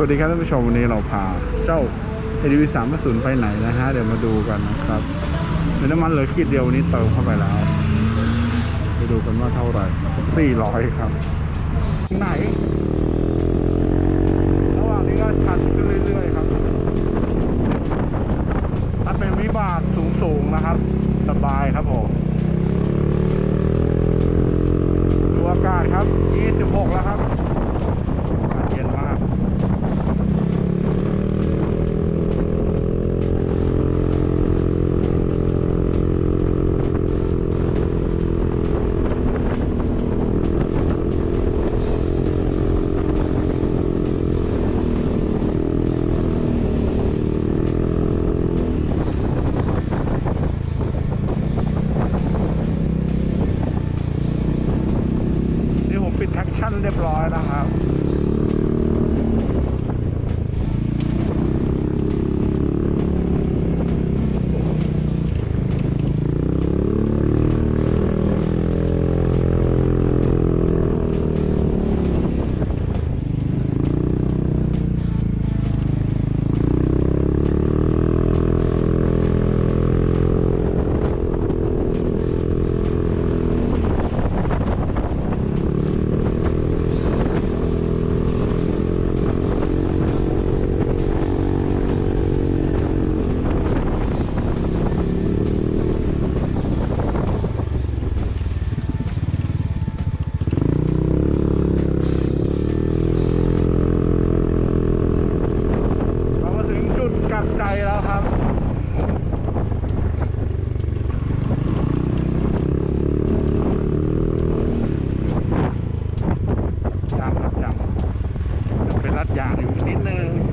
วัสดีครับท่านผู้ชมวันนี้เราพาเจ้า ADV 3 0ไปไหนนะฮะ เดี๋ยวมาดูกันนะครับเป็นน้ำมันเหลือขีดเดียววันนี้เติมเข้าไปแล้ว ไปดูกันว่าเท่าไหร่400 ครับไหนระหว่างนี้ก็ชันขึ้นเรื่อยๆครับถ้าเป็นวิบากสูงๆนะครับ สบายครับผม เรียบร้อยนะ จุดกใจแล้วครับจำครับจำจะเป็นรัดยางอยู่นิดนึง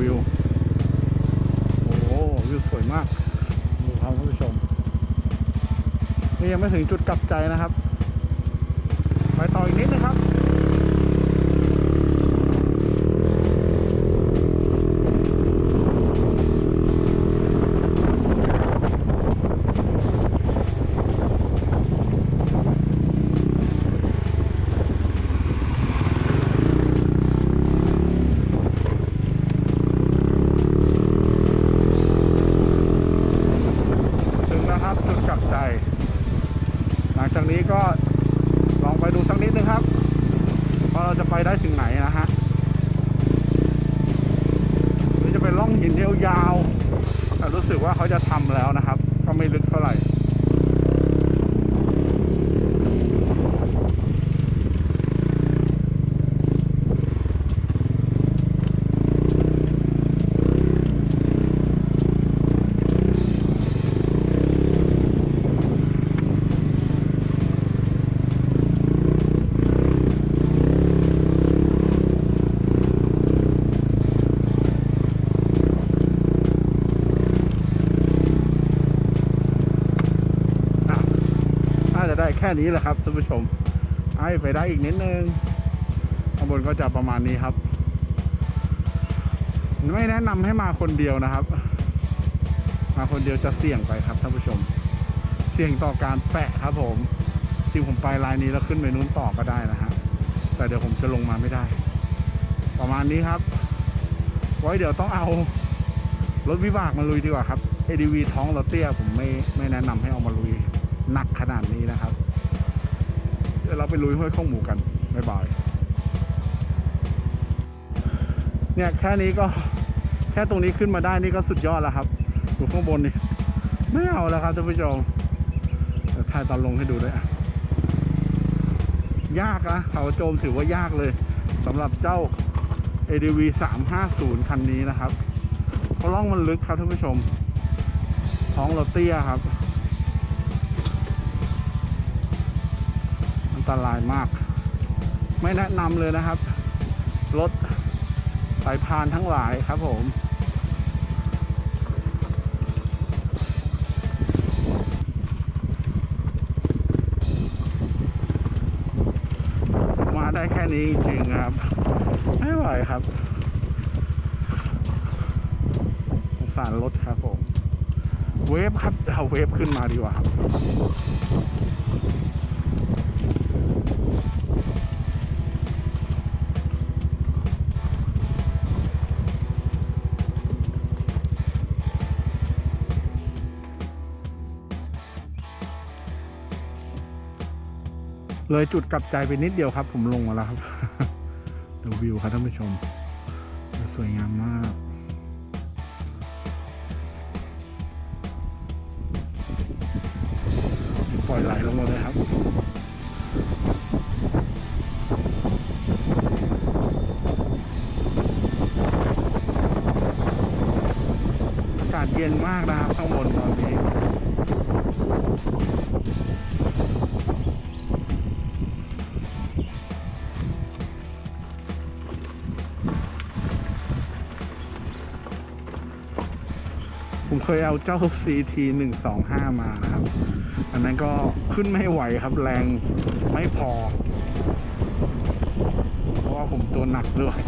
วิว โอ้โหวิวสวยมาก ดูครับท่านผู้ชม นี่ยังไม่ถึงจุดกลับใจนะครับ ไปต่ออีกนิดนะครับ ไปได้ถึง แค่นี้แหละครับท่านผู้ชมให้ไปได้อีกนิดนึงข้างบนก็จะประมาณนี้ครับ ไม่แนะนำให้มาคนเดียวนะครับ มาคนเดียวจะเสี่ยงไปครับท่านผู้ชม เสี่ยงต่อการแปะครับผมจริงผมไปลายนี้แล้วขึ้นไปนู้นต่อก็ได้นะฮะแต่เดี๋ยวผมจะลงมาไม่ได้ ประมาณนี้ครับ ไว้เดี๋ยวต้องเอารถวิบากมาลุยดีกว่าครับ ADV ท้องรถเตี้ยผมไม่ไม่แนะนำให้เอามาลุย หนักขนาดนี้นะครับ เดี๋ยวเราไปลุยห้วยข้องหมูกัน บ๊ายบาย เนี่ยแค่นี้ก็แค่ตรงนี้ขึ้นมาได้นี่ก็สุดยอดแล้วครับดูข้างบนนี่ไม่เอาแล้วครับท่านผู้ชมเดี๋ยวถ่ายตอนลงให้ดูด้วยยากนะเขาโจมถือว่ายากเลยสำหรับเจ้า ADV 350 คันนี้นะครับเพราะร่องมันลึกครับท่านผู้ชม ท้องเราเตี้ยครับ ตรายมาก ไม่แนะนำเลยนะครับ รถสายพานทั้งหลายครับผม มาได้แค่นี้จริงครับ ไม่ไหวครับสงสารรถครับผม เวฟครับเอาเวฟขึ้นมาดีกว่าครับ เลยจุดกลับใจไปนิดเดียวครับ ผมลงมาแล้วครับ ดูวิวครับท่านผู้ชม สวยงามมากปล่อยไหลลงมาเลยครับอากาศเย็นมากนะครับข้างบน เคยเอาเจ้า CT หนึ่งสองห้ามานะครับ อันนั้นก็ขึ้นไม่ไหวครับแรงไม่พอ เพราะว่าผมตัวหนักด้วย